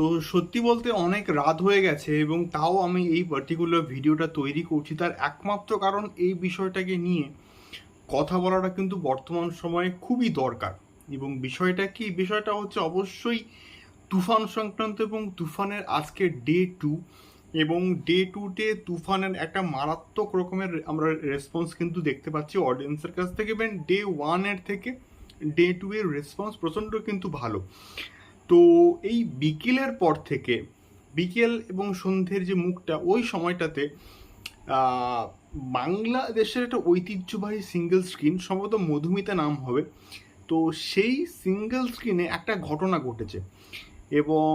তো সত্যি বলতে অনেক রাত হয়ে গেছে এবং তাও আমি এই পার্টিকুলার ভিডিওটা তৈরি করছি। তার একমাত্র কারণ এই বিষয়টাকে নিয়ে কথা বলাটা কিন্তু বর্তমান সময়ে খুবই দরকার এবং বিষয়টা কি? বিষয়টা হচ্ছে অবশ্যই তুফান সংক্রান্ত এবং তুফানের আজকে ডে টু এবং ডে টুতে তুফানের একটা মারাত্মক রকমের আমরা রেসপন্স কিন্তু দেখতে পাচ্ছি অডিয়েন্সের কাছ থেকে এবং ডে ওয়ানের থেকে ডে টু এর রেসপন্স প্রচণ্ড কিন্তু ভালো। তো এই বিকেলের পর থেকে বিকেল এবং সন্ধ্যের যে মুখটা, ওই সময়টাতে বাংলাদেশের একটা ঐতিহ্যবাহী সিঙ্গেল স্ক্রিন সম্ভবত মধুমিতা নাম হবে, তো সেই সিঙ্গেল স্ক্রিনে একটা ঘটনা ঘটেছে। এবং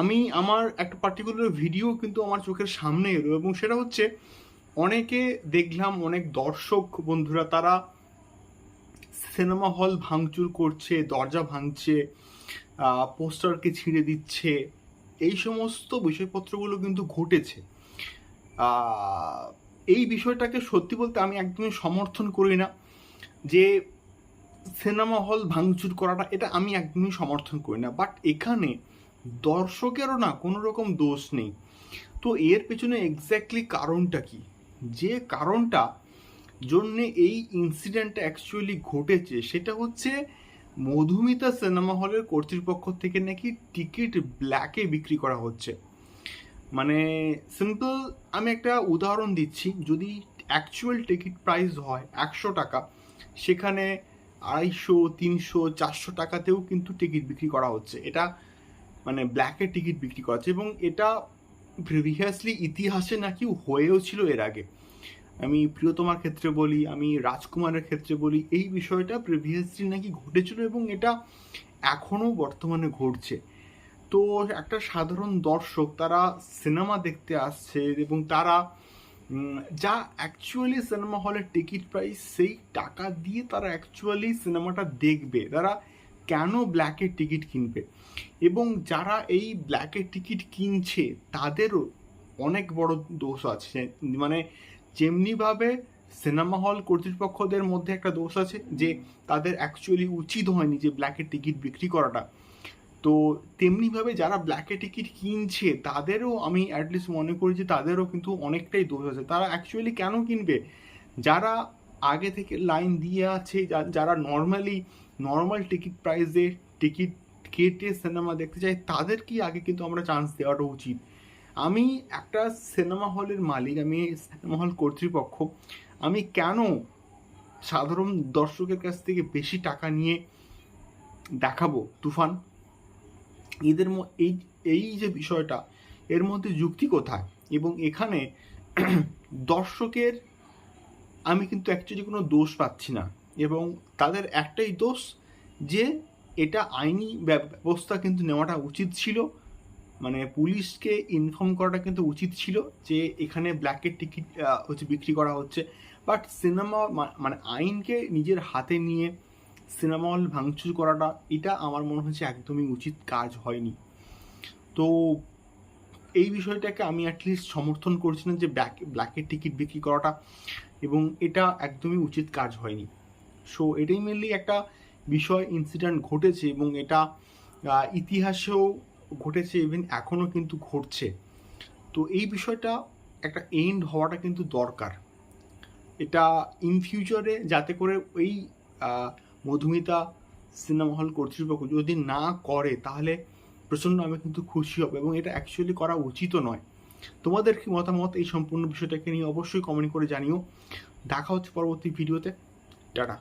আমি আমার একটা পার্টিকুলার ভিডিও কিন্তু আমার চোখের সামনে এলো এবং সেটা হচ্ছে, অনেকে দেখলাম, অনেক দর্শক বন্ধুরা, তারা সিনেমা হল ভাঙচুর করছে, দরজা ভাঙছে পোস্টারকে ছিঁড়ে দিচ্ছে। এই সমস্ত বিষয়পত্রগুলো কিন্তু ঘটেছে। এই বিষয়টাকে সত্যি বলতে আমি একদমই সমর্থন করি না যে সিনেমা হল ভাঙচুর করাটা, এটা আমি একদমই সমর্থন করি না। বাট এখানে দর্শকেরও না কোনো রকম দোষ নেই। তো এর পেছনে এক্স্যাক্টলি কারণটা কি? যে কারণটা জন্যে এই ইনসিডেন্টটা অ্যাকচুয়ালি ঘটেছে, সেটা হচ্ছে মধুমিতা সিনেমা হলের কর্তৃপক্ষ থেকে নাকি টিকিট ব্ল্যাকে বিক্রি করা হচ্ছে। মানে সিম্পল, আমি একটা উদাহরণ দিচ্ছি। যদি অ্যাকচুয়াল টিকিট প্রাইস হয় একশো টাকা, সেখানে আড়াইশো, তিনশো, চারশো টাকাতেও কিন্তু টিকিট বিক্রি করা হচ্ছে। এটা মানে ব্ল্যাকে টিকিট বিক্রি করা হচ্ছে এবং এটা প্রিভিয়াসলি ইতিহাসে নাকি হয়েও ছিল এর আগে। আমি প্রিয়তমার ক্ষেত্রে বলি, আমি রাজকুমারের ক্ষেত্রে বলি, এই বিষয়টা প্রিভিয়াসলি নাকি ঘটেছিল এবং এটা এখনও বর্তমানে ঘটছে। তো একটা সাধারণ দর্শক তারা সিনেমা দেখতে আসছে এবং তারা যা অ্যাকচুয়ালি সিনেমা হলের টিকিট প্রাইস সেই টাকা দিয়ে তারা অ্যাকচুয়ালি সিনেমাটা দেখবে। তারা কেন ব্ল্যাকের টিকিট কিনবে? এবং যারা এই ব্ল্যাকের টিকিট কিনছে, তাদেরও অনেক বড় দোষ আছে। মানে যেমনিভাবে সিনেমা হল কর্তৃপক্ষদের মধ্যে একটা দোষ আছে যে তাদের অ্যাকচুয়ালি উচিত হয়নি যে ব্ল্যাকের টিকিট বিক্রি করাটা। তো তেমনিভাবে যারা ব্ল্যাকে টিকিট কিনছে, তাদেরও আমি অ্যাটলিস্ট মনে করি যে তাদেরও কিন্তু অনেকটাই দোষ আছে। তারা অ্যাকচুয়ালি কেন কিনবে? যারা আগে থেকে লাইন দিয়ে আছে যারা নর্মালি নর্মাল টিকিট প্রাইসে টিকিট কেটে সিনেমা দেখতে চাই তাদের কি আগে কিন্তু আমরা চান্স দেওয়াটা উচিত? আমি একটা সিনেমা হলের মালিক, আমি সিনেমা হল কর্তৃপক্ষ, আমি কেন সাধারণ দর্শকের কাছ থেকে বেশি টাকা নিয়ে দেখাবো তুফান? এদের এই এই যে বিষয়টা, এর মধ্যে যুক্তি কোথায়? এবং এখানে দর্শকের, আমি কিন্তু অ্যাকচুয়ালি কোনো দোষ পাচ্ছি না। এবং তাদের একটাই দোষ যে, এটা আইনি ব্যবস্থা কিন্তু নেওয়াটা উচিত ছিল। মানে পুলিশকে ইনফর্ম করাটা কিন্তু উচিত ছিল যে এখানে ব্ল্যাকের টিকিট হচ্ছে বিক্রি করা হচ্ছে। বাট সিনেমা মানে আইনকে নিজের হাতে নিয়ে সিনেমা হল ভাঙচুর করাটা, এটা আমার মনে হচ্ছে একদমই উচিত কাজ হয়নি। তো এই বিষয়টাকে আমি অ্যাটলিস্ট সমর্থন করছি না যে ব্ল্যাক ব্ল্যাকের টিকিট বিক্রি করাটা এবং এটা একদমই উচিত কাজ হয়নি। সো এটাই মেনলি একটা বিষয় ইনসিডেন্ট ঘটেছে এবং এটা ইতিহাসেও ঘটেছে ইভেন এখনও কিন্তু ঘটছে। তো এই বিষয়টা একটা এন্ড হওয়াটা কিন্তু দরকার। এটা ইন ফিউচারে যাতে করে ওই মধুমিতা সিনেমা হল কর্তৃপক্ষ যদি না করে, তাহলে প্রচণ্ড আমি কিন্তু খুশি হব এবং এটা অ্যাকচুয়ালি করা উচিতও নয়। তোমাদের কি মতামত এই সম্পূর্ণ বিষয়টাকে নিয়ে অবশ্যই কমেন্ট করে জানিও। দেখা হচ্ছে পরবর্তী ভিডিওতে টাটা।